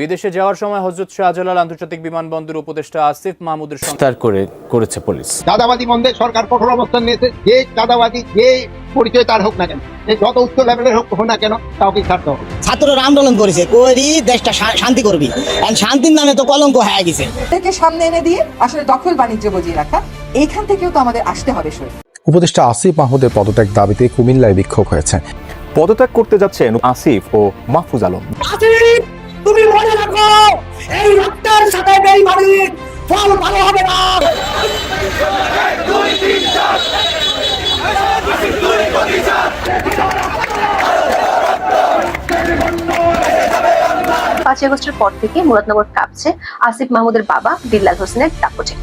বিদেশে যাওয়ার সময় হজরত শাহজালাল আন্তর্জাতিক বিমানবন্দর উপদেষ্টা আসিফ মাহমুদের গ্রেফতার করে করেছে পুলিশ। চাঁদাবাদী বন্ধে সরকার কঠোর অবস্থান নিয়েছে। যে চাঁদাবাদী যে পরিচয় তার হোক না কেন। যত উচ্চ লেভেলের হোক হোক না কেন কাউকে ছাড়তে হবে? ছাত্ররা আন্দোলন করেছে করি দেশটা শান্তি করবি। আর শান্তির নামে তো কলঙ্ক হয়ে গেছে। থেকে সামনে এনে দিয়ে আসলে দখল বাণিজ্য বজিয়ে রাখা এইখান থেকেও তো আমাদের আসতে হবে সরে উপদেষ্টা আসিফ মাহমুদের পদত্যাগ দাবিতে কুমিল্লায় বিক্ষোভ হয়েছে। পদত্যাগ করতে যাচ্ছেন আসিফ ও মাহফুজ আলম। তুমি মনে রাখো এই রক্তের সাথে বেইমানির ফল ভালো হবে না। পাঁচই আগস্টের পর থেকে মুরাদনগর কাঁপছে আসিফ মাহমুদের বাবা বিল্লাল হোসেনের দাপটে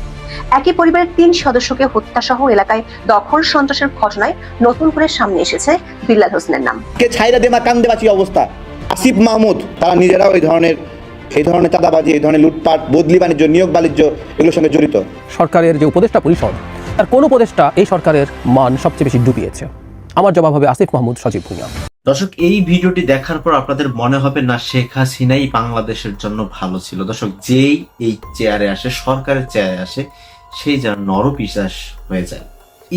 একই পরিবারের তিন সদস্যকে হত্যা সহ এলাকায় দখল সন্ত্রাসের ঘটনায় নতুন করে সামনে এসেছে বিল্লাল হোসেনের নাম। কে ছাইরা দেমা কান্দে বাঁচি অবস্থা? আসিফ মাহমুদ তারা নিজেরাও এই ধরনের এই ধরনের চাঁদাবাজি এই ধরনের লুটপাট বদলি বাণিজ্য নিয়োগ বাণিজ্য এগুলোর সঙ্গে জড়িত। সরকারের যে উপদেষ্টা পরিষদ তার কোন উপদেষ্টা এই সরকারের মান সবচেয়ে বেশি ডুবিয়েছে? আমার জবাব হবে আসিফ মাহমুদ সজীব ভুঁইয়া। দর্শক এই ভিডিওটি দেখার পর আপনাদের মনে হবে না শেখ হাসিনাই বাংলাদেশের জন্য ভালো ছিল। দর্শক যেই এই চেয়ারে আসে সরকারের চেয়ারে আসে সেই যেন নরপিশাস হয়ে যায়।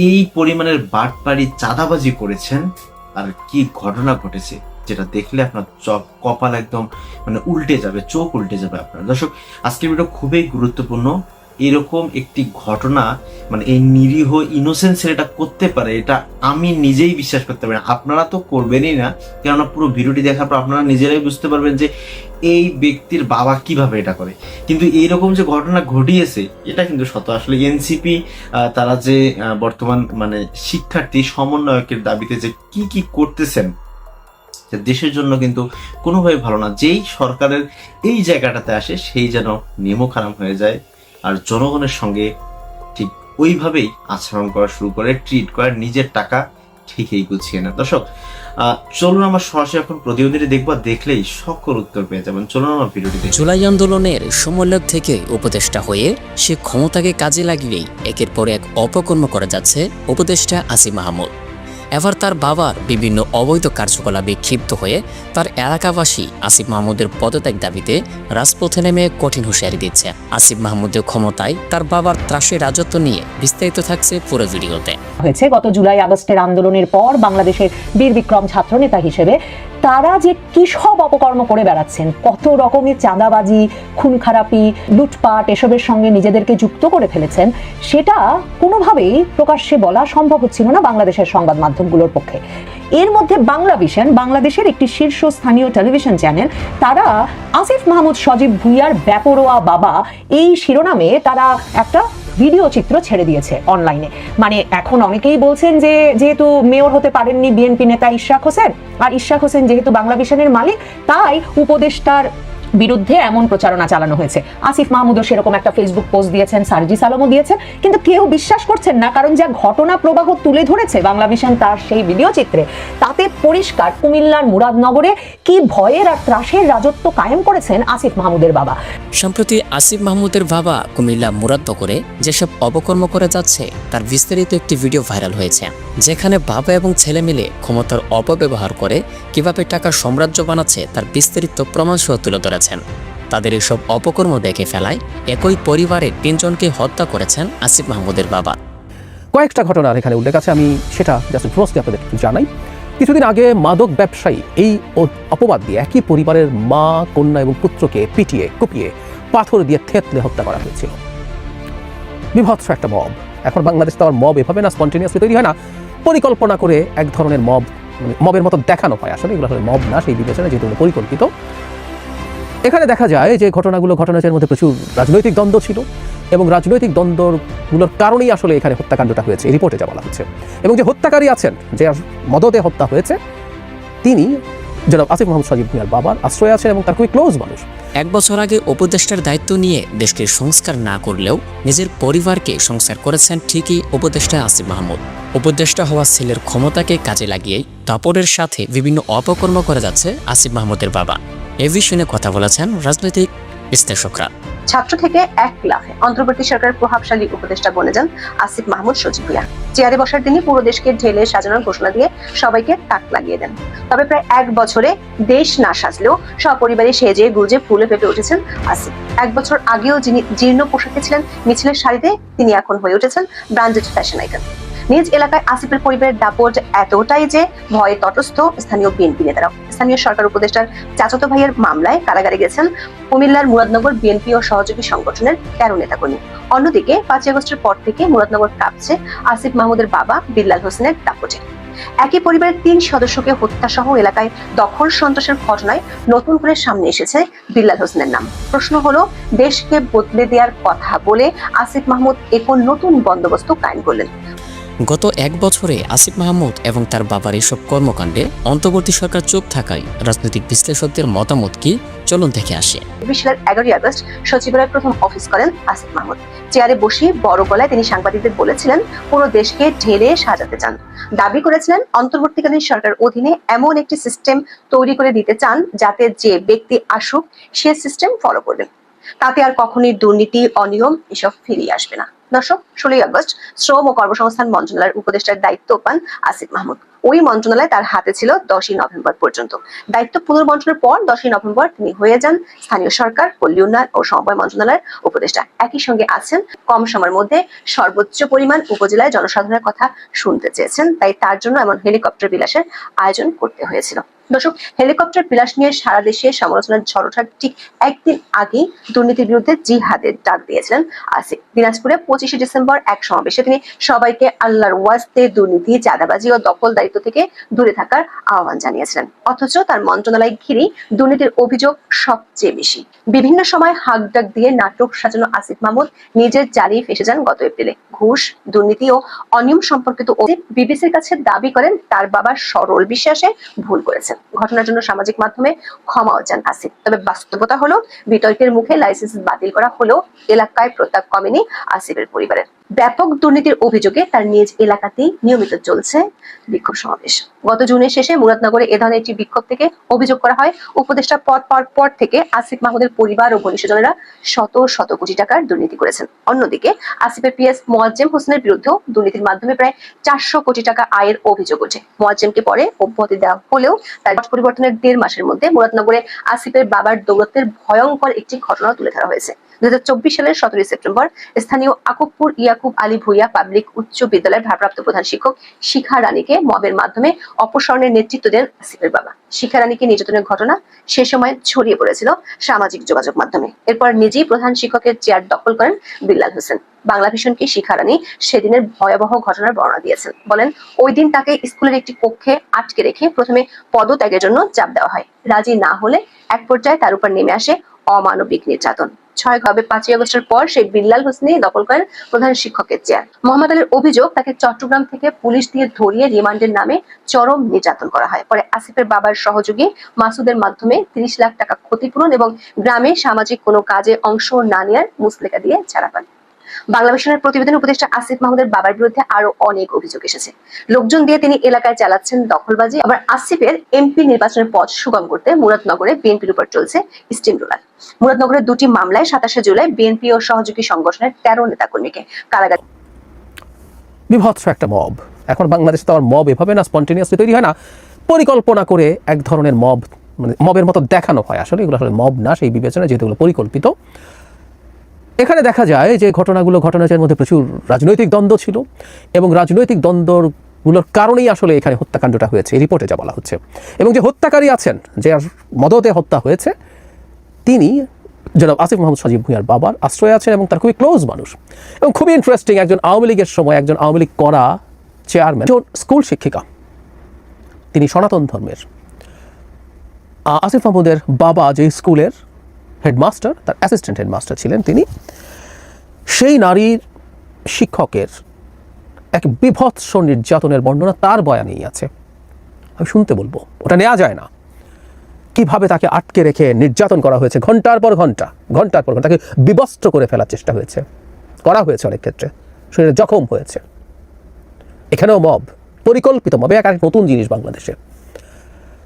এই পরিমাণের বাটপাড়ি চাঁদাবাজি করেছেন আর কি ঘটনা ঘটেছে যেটা দেখলে আপনার চোখ কপাল একদম মানে উল্টে যাবে, চোখ উল্টে যাবে আপনার। দর্শক, আজকের ভিডিও খুবই গুরুত্বপূর্ণ। এরকম একটি ঘটনা মানে এই নিরীহ ইনোসেন্ট ছেলেটা করতে পারে, এটা আমি নিজেই বিশ্বাস করতে পারি আপনারা তো করবেনই না, কেননা পুরো ভিডিওটি দেখার পর আপনারা নিজেরাই বুঝতে পারবেন যে এই ব্যক্তির বাবা কীভাবে এটা করে। কিন্তু এইরকম যে ঘটনা ঘটিয়েছে, এটা কিন্তু সত। আসলে এনসিপি তারা যে বর্তমান মানে শিক্ষার্থী, সমন্বয়কের দাবিতে যে কি কি করতেছেন দেশের জন্য কিন্তু কোনোভাবে ভালো না। যেই সরকারের এই জায়গাটাতে আসে, সেই যেন নেমো খারাপ হয়ে যায় আর জনগণের সঙ্গে ঠিক ওইভাবেই আচরণ করা শুরু করে ট্রিট করে, নিজের টাকা ঠিকই গুছিয়ে না দর্শক চলুন আমার সরাসরি এখন প্রতিবেদনটি দেখব দেখলেই সকল উত্তর পেয়ে যাবেন। চলুন আমার ভিডিওটি জুলাই আন্দোলনের সমন্বয়ক থেকে উপদেষ্টা হয়ে সে ক্ষমতাকে কাজে লাগিয়েই একের পর এক অপকর্ম করে যাচ্ছে উপদেষ্টা আসিম মাহমুদ এবার তার বাবার বিভিন্ন অবৈধ কার্যকলাপে ক্ষিপ্ত হয়ে তার এলাকাবাসী আসিফ মাহমুদের পদত্যাগ দাবিতে রাজপথে নেমে কঠিন হুঁশিয়ারি দিচ্ছে। আসিফ মাহমুদের ক্ষমতায় তার বাবার ত্রাসে রাজত্ব নিয়ে বিস্তারিত থাকছে পুরো ভিডিওতে। হয়েছে গত জুলাই আগস্টের আন্দোলনের পর বাংলাদেশের বীর বিক্রম ছাত্র নেতা হিসেবে তারা যে কি সব অপকর্ম করে বেড়াচ্ছেন? কত রকমের চাঁদাবাজি খুন খারাপি লুটপাট এসবের সঙ্গে নিজেদেরকে যুক্ত করে ফেলেছেন, সেটা কোনোভাবেই প্রকাশ্যে বলা সম্ভব হচ্ছিল না বাংলাদেশের সংবাদ মাধ্যমগুলোর পক্ষে। এর মধ্যে বাংলা ভিশন, বাংলাদেশের একটি শীর্ষ স্থানীয় টেলিভিশন চ্যানেল, তারা আসিফ মাহমুদ সজীব ভুইয়ার ব্যাপরোয়া বাবা, এই শিরোনামে তারা একটা ভিডিও চিত্র ছেড়ে দিয়েছে অনলাইনে মানে এখন অনেকেই বলছেন যে, যেহেতু মেয়র হতে পারেননি বিএনপি নেতা ইশরাক হোসেন, আর ইশরাক হোসেন যেহেতু বাংলা ভিশনের মালিক, তাই উপদেষ্টার বিরুদ্ধে এমন প্রচারণা চালানো হয়েছে। আসিফ মাহমুদও সেরকম একটা ফেসবুক পোস্ট দিয়েছেন সার্জিস আলমও দিয়েছেন, কিন্তু কেউ বিশ্বাস করছেন না, কারণ যা ঘটনা প্রবাহ তুলে ধরেছে বাংলা ভিশন তার সেই ভিডিও চিত্রে, তাতে পরিষ্কার কুমিল্লার মুরাদনগরে কি ভয়ের আর ত্রাসের রাজত্ব কায়েম করেছেন আসিফ মাহমুদের বাবা? সম্প্রতি আসিফ মাহমুদের বাবা কুমিল্লা মুরাদনগরে যেসব অপকর্ম করে যাচ্ছে তার বিস্তারিত একটি ভিডিও ভাইরাল হয়েছে যেখানে বাবা এবং ছেলে মিলে ক্ষমতার অপব্যবহার করে কীভাবে টাকা সাম্রাজ্য বানাচ্ছে তার বিস্তারিত প্রমাণসহ তুলে ধরেছেন। তাদের এসব অপকর্ম দেখে ফেলায় একই পরিবারের তিনজনকে হত্যা করেছেন আসিফ মাহমুদের বাবা। কয়েকটা ঘটনার এখানে উল্লেখ আছে আমি সেটা জাস্ট আপনাদের জানাই। কিছুদিন আগে মাদক ব্যবসায়ী এই অপবাদ দিয়ে একই পরিবারের মা, কন্যা এবং পুত্রকে পিটিয়ে, কুপিয়ে পাথর দিয়ে থেতলে হত্যা করা হয়েছিল। বিভৎস একটা মব। এখন বাংলাদেশ তো আর মব এভাবে না, স্পন্টেনিয়াসলি তৈরি হয় না। পরিকল্পনা করে এক ধরনের মব মানে মবের মতো দেখানো হয় আসলে। এগুলো আসলে মব না, সেই বিবেচনা যেহেতু পরিকল্পিত। এখানে দেখা যায় যে ঘটনাগুলো ঘটনার মধ্যে প্রচুর রাজনৈতিক দ্বন্দ্ব ছিল। এবং রাজনৈতিক দ্বন্দ্বগুলোর কারণেই আসলে এখানে হত্যাকাণ্ডটা হয়েছে, এই রিপোর্টে যা বলা হচ্ছে। এবং যে হত্যাকারী আছেন, যে মদতে হত্যা হয়েছে, তিনি জনাব আসিফ মোহাম্মদ সাজিব মিয়ার বাবার আশ্রয় আছেন এবং তার খুবই ক্লোজ মানুষ। এক বছর আগে উপদেষ্টার দায়িত্ব নিয়ে দেশকে সংস্কার না করলেও নিজের পরিবারকে সংস্কার করেছেন ঠিকই উপদেষ্টা আসিফ মাহমুদ। উপদেষ্টা হওয়া ছেলের ক্ষমতাকে কাজে লাগিয়েই দাপরের সাথে বিভিন্ন অপকর্ম করে যাচ্ছে আসিফ মাহমুদের বাবা। এ বিষয়ে কথা বলেছেন রাজনৈতিক বিশ্লেষকরা। ছাত্র থেকে এক লাফে অন্তর্বর্তী সরকারের প্রভাবশালী উপদেষ্টা বনে যান আসিফ মাহমুদ সজীব ভুইয়া চেয়ারে বসার দিনই পুরো দেশকে ঢেলে সাজানোর ঘোষণা দিয়ে সবাইকে তাক লাগিয়ে দেন। তবে প্রায় এক বছরে দেশ না সাজলেও সপরিবারে সেজে গুজে ফুলে পেপে উঠেছেন আসিফ। এক বছর আগেও যিনি জীর্ণ পোশাকে ছিলেন, মিছিলের শাড়িতে তিনি এখন হয়ে উঠেছেন ব্র্যান্ডেড ফ্যাশন আইকন। নিজ এলাকায় আসিফের পরিবারের দাপট এতটাই যে ভয়ে তটস্থ স্থানীয় বিএনপি নেতারাও। স্থানীয় সরকার উপদেষ্টার চাচাতো ভাইয়ের মামলায় কারাগারে গেছেন কুমিল্লার মুরাদনগর বিএনপি ও সহযোগী সংগঠনের তেরো নেতাকর্মী। অন্যদিকে পাঁচই আগস্টের পর থেকে মুরাদনগর কাঁপছে আসিফ মাহমুদের বাবা বিল্লাল হোসেনের দাপটে। একই পরিবারের তিন সদস্যকে হত্যা সহ এলাকায় দখল সন্ত্রাসের ঘটনায় নতুন করে সামনে এসেছে বিল্লাল হোসেনের নাম। প্রশ্ন হলো, দেশকে বদলে দেওয়ার কথা বলে আসিফ মাহমুদ এখন নতুন বন্দোবস্ত কায়েম করলেন। গত এক বছরে আসিফ মাহমুদ এবং তার বাবার এসব কর্মকাণ্ডে অন্তর্বর্তী সরকার চুপ থাকায় রাজনৈতিক বিশ্লেষকদের মতামত কি? চলুন দেখে আসে। এগারোই আগস্ট সচিবালয়ের প্রথম অফিস করেন আসিফ মাহমুদ। চেয়ারে বসে বড় গলায় তিনি সাংবাদিকদের বলেছিলেন পুরো দেশকে ঢেলে সাজাতে চান। দাবি করেছিলেন, অন্তর্বর্তীকালীন সরকার অধীনে এমন একটি সিস্টেম তৈরি করে দিতে চান যাতে যে ব্যক্তি আসুক, সে সিস্টেম ফলো করবেন তাতে আর কখনোই দুর্নীতি, অনিয়ম এসব ফিরিয়ে আসবে না। দর্শক, ষোলোই আগস্ট শ্রম ও কর্মসংস্থান মন্ত্রণালয়ের উপদেষ্টার দায়িত্ব পান আসিফ মাহমুদ। ওই মন্ত্রণালয় তার হাতে ছিল দশই নভেম্বর পর্যন্ত। দায়িত্ব পুনর্বন্টনের পর দশই নভেম্বর তিনি হয়ে যান স্থানীয় সরকার পল্লী উন্নয়ন ও সমবায় মন্ত্রণালয়ের উপদেষ্টা। একই সঙ্গে আছেন কম সময়ের মধ্যে সর্বোচ্চ পরিমাণ উপজেলায় জনসাধারণের কথা শুনতে চেয়েছেন, তাই তার জন্য এমন হেলিকপ্টার বিলাসের আয়োজন করতে হয়েছিল। দর্শক, হেলিকপ্টার বিলাস নিয়ে সারা দেশে সমালোচনার ঝড় ঠিক একদিন আগেই দুর্নীতির বিরুদ্ধে জিহাদের ডাক দিয়েছিলেন আসিফ। দিনাজপুরে পঁচিশে ডিসেম্বর এক সমাবেশে তিনি সবাইকে আল্লাহর ওয়াস্তে, দুর্নীতি, চাঁদাবাজি ও দখলদারিত্ব থেকে দূরে থাকার আহ্বান জানিয়েছিলেন। অথচ তার মন্ত্রণালয় ঘিরেই দুর্নীতির অভিযোগ সবচেয়ে বেশি। বিভিন্ন সময় হাক ডাক দিয়ে নাটক সাজানো আসিফ মাহমুদ নিজের জারি ফেসে যান গত এপ্রিলে। ঘুষ, দুর্নীতি ও অনিয়ম সম্পর্কিত বিবিসির কাছে দাবি করেন তার বাবা সরল বিশ্বাসে ভুল করেছেন। ঘটনার জন্য সামাজিক মাধ্যমে ক্ষমাও চান আসিফ। তবে বাস্তবতা হলো, বিতর্কের মুখে লাইসেন্স বাতিল করা হলো এলাকায় প্রতাপ কমেনি আসিফের পরিবারের। ব্যাপক দুর্নীতির অভিযোগে তার নিজ এলাকাতেই নিয়মিত চলছে বিক্ষোভ সমাবেশ। গত জুনের শেষে মুরাদনগরে এ ধরনের একটি বিক্ষোভ থেকে অভিযোগ করা হয়, উপদেষ্টা পদ পাওয়ার পর থেকে আসিফ মাহমুদের পরিবার ও ঘনিষ্ঠজনেরা শত শত কোটি টাকার দুর্নীতি করেছেন। অন্যদিকে আসিফের পিএস মোয়াজ্জেম হোসেনের বিরুদ্ধেও দুর্নীতির মাধ্যমে প্রায় চারশো কোটি টাকা আয়ের অভিযোগ ওঠে। মোয়াজ্জেমকে পরে অব্যাহতি দেওয়া হলেও তার পরিবর্তনের দেড় মাসের মধ্যে মুরাদনগরে আসিফের বাবার দৌলতের ভয়ঙ্কর একটি ঘটনা তুলে ধরা হয়েছে। দুই হাজার চব্বিশ সালের সতেরোই সেপ্টেম্বর স্থানীয় আকুবপুর ইয়াকুব আলী ভুইয়া পাবলিক উচ্চ বিদ্যালয়ের ভারপ্রাপ্ত প্রধান শিক্ষক শিখা রানীকে মবের মাধ্যমে অপসারণের নেতৃত্ব দেন আসিফের বাবা। শিখা রানীকে নির্যাতনের ঘটনা সে সময় ছড়িয়ে পড়েছিল সামাজিক যোগাযোগ মাধ্যমে। এরপর নিজেই প্রধান শিক্ষকের চেয়ার দখল করেন বিল্লাল হোসেন। বাংলা ভীষণকে শিখা রানী সেদিনের ভয়াবহ ঘটনার বর্ণনা দিয়েছেন। বলেন, ওই দিন তাকে স্কুলের একটি কক্ষে আটকে রেখে প্রথমে পদত্যাগের জন্য চাপ দেওয়া হয়। রাজি না হলে এক পর্যায়ে তার উপর নেমে আসে অমানবিক নির্যাতন। ছয় হবে পাঁচই আগস্টের পর সেই বিল্লাল হোসেনি দখল করেন প্রধান শিক্ষকের চেয়ার। মোহাম্মদ আলীর অভিযোগ, তাকে চট্টগ্রাম থেকে পুলিশ দিয়ে ধরিয়ে রিমান্ডের নামে চরম নির্যাতন করা হয়। পরে আসিফের বাবার সহযোগী মাসুদের মাধ্যমে তিরিশ লাখ টাকা ক্ষতিপূরণ এবং গ্রামে সামাজিক কোনো কাজে অংশ না নেওয়ার মুসলেকা দিয়ে ছাড়া পান। বাংলা মিশনের প্রতিবেদন উপদেষ্টা আসিফ মাহমুদের বাবার বিরুদ্ধে আরও অনেক অভিযোগ এসেছে। লোকজন দিয়ে তিনি এলাকায় চালাচ্ছেন দখলবাজি, আবার আসিফের এমপি নির্বাচনের পথ সুগম করতে মুরাদনগরে বিএনপির উপর চলছে স্টিম রোলার। মুরাদনগরের দুটি মামলায় সাতাশে জুলাই বিএনপি ও সহযোগী সংগঠনের তেরো নেতাকর্মীকে কারাগারে বিভৎস একটা মব। এখন বাংলাদেশে তো আর মব এভাবে না, স্পন্টেনিয়াসলি তৈরি হয় না। পরিকল্পনা করে এক ধরনের মব মানে মবের মতো দেখানো হয়। আসলে এগুলো আসলে মব না, সেই বিবেচনা যেহেতু পরিকল্পিত। এখানে দেখা যায় যে ঘটনাগুলো ঘটনার মধ্যে প্রচুর রাজনৈতিক দ্বন্দ্ব ছিল এবং রাজনৈতিক দ্বন্দ্বগুলোর কারণেই আসলে এখানে হত্যাকাণ্ডটা হয়েছে, এই রিপোর্টে যা বলা হচ্ছে। এবং যে হত্যাকারী আছেন, যে মদতে হত্যা হয়েছে, তিনি জনাব আসিফ মোহাম্মদ সজীব ভুঁইয়ার বাবার আশ্রয় আছেন এবং তার খুবই ক্লোজ মানুষ। এবং খুবই ইন্টারেস্টিং একজন আওয়ামী লীগের সময় একজন আওয়ামী লীগ করা চেয়ারম্যান স্কুল শিক্ষিকা। তিনি সনাতন ধর্মের। আসিফ মাহমুদের বাবা যে স্কুলের হেডমাস্টার, তার অ্যাসিস্ট্যান্ট হেডমাস্টার ছিলেন তিনি। সেই নারীর শিক্ষকের এক বিভৎস নির্যাতনের বর্ণনা তার বয়ানেই আছে। আমি শুনতে বলব, ওটা নেওয়া যায় না। কীভাবে তাকে আটকে রেখে নির্যাতন করা হয়েছে, ঘণ্টার পর ঘণ্টা, ঘণ্টার পর ঘণ্টা, তাকে বিবস্ত্র করে ফেলার চেষ্টা হয়েছে। করা হয়েছে অনেক ক্ষেত্রে, শরীরে জখম হয়েছে। এখানেও মব, পরিকল্পিত মবে, এক নতুন জিনিস বাংলাদেশে।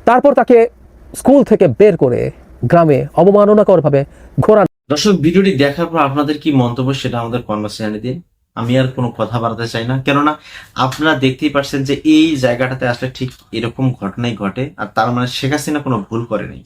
তারপর তাকে স্কুল থেকে বের করে গ্রামে অবমাননাকরভাবে ঘোরা দর্শক, ভিডিওটি দেখার পর আপনাদের কি মন্তব্য সেটা আমাদের কনভারসেশনে দিন। আমি আর কোনো কথা বাড়াতে চাই না। কেননা, আপনারা দেখতেই পারছেন যে এই জায়গাটাতে আসলে ঠিক এরকম ঘটনাই ঘটে, আর তার মানে শেখ হাসিনা কোনো ভুল করেনি।